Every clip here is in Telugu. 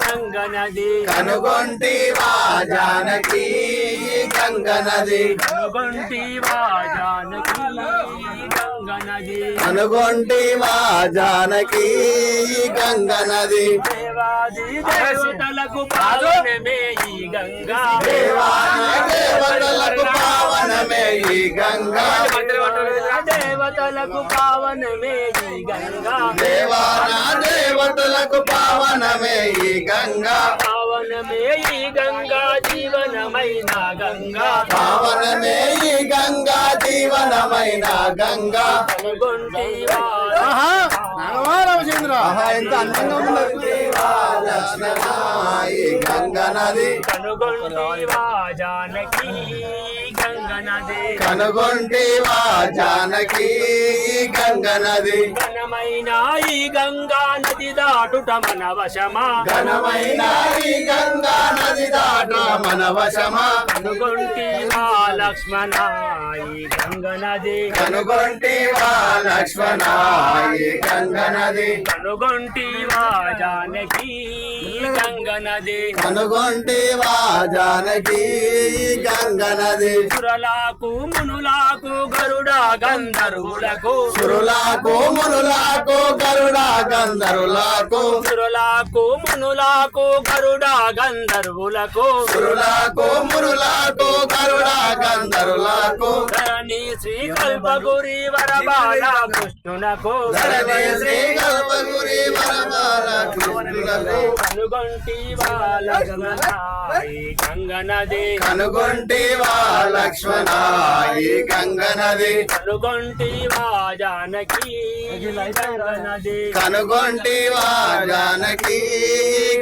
గంగ నది కనుగొంటివా జానకి గంగ నది కనుగొంటివా జానకి గంగ నది కనుగొంటివా జానకి గంగ నది దేవాది దేవతలకు పావనమే ఈ గంగా. దేవాన దేవతలకు పావనమే ఈ గంగా. దేవాన దేవతలకు పావనమే ఈ గంగా. పావనమే ఈ గంగా జీవనమైన గంగా. పావనమే ఈ గంగా జీవనమైన గంగా. కనుగొంటివా రామచంద్ర. ఎంత అందంగా ఈ గంగ నది. కనుగొంటివా జానకి. కనుగొంటివా జానకి గంగ నది. ఘనమైన ఈ గంగా నది దాటుట మన వశమా? ఘనమైన ఈ గంగా నది దాట మన వశమా? కనుగొంటివా లక్ష్మణ ఈ గంగ నది. కనుగొంటివా లక్ష్మణ ఈ గంగ నది. కనుగొంటివా జానకి గంగ నది. కనుగొంటివా జానకి గంగ నది. సురలాకు మునులాకు గరుడ గంధర్వులకు. సురులకు మునులకు గరుడ గంధరులకు సురలాకు మునులాకు గరుడ గంధర్వులకు. సురులకు మునులకు గరుడ గంధరులకు ధరణి శ్రీ కల్పగురి వరబాల కృష్ణునకు శ్రీ కల్పగురి వరమాల కృష్ణులకు కనుగొంటివా లక్ష్మణ ఈ గంగ నది కనుగొంటివా లక్ష్మణ ఈ గంగ నది కనుగొంటివా జానకి గంగ నది కనుగొంటివా జానకి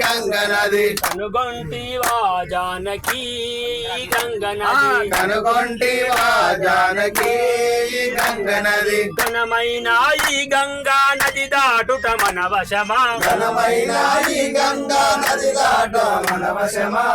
నది. కనుగొంటివా జానకి గంగ నది. కనుగొంటివా జానకి ఘనమైన ఈ గంగా నది దాటుట మన వశమా ఘనమైన ఈ గంగా నది దాట మన వశమా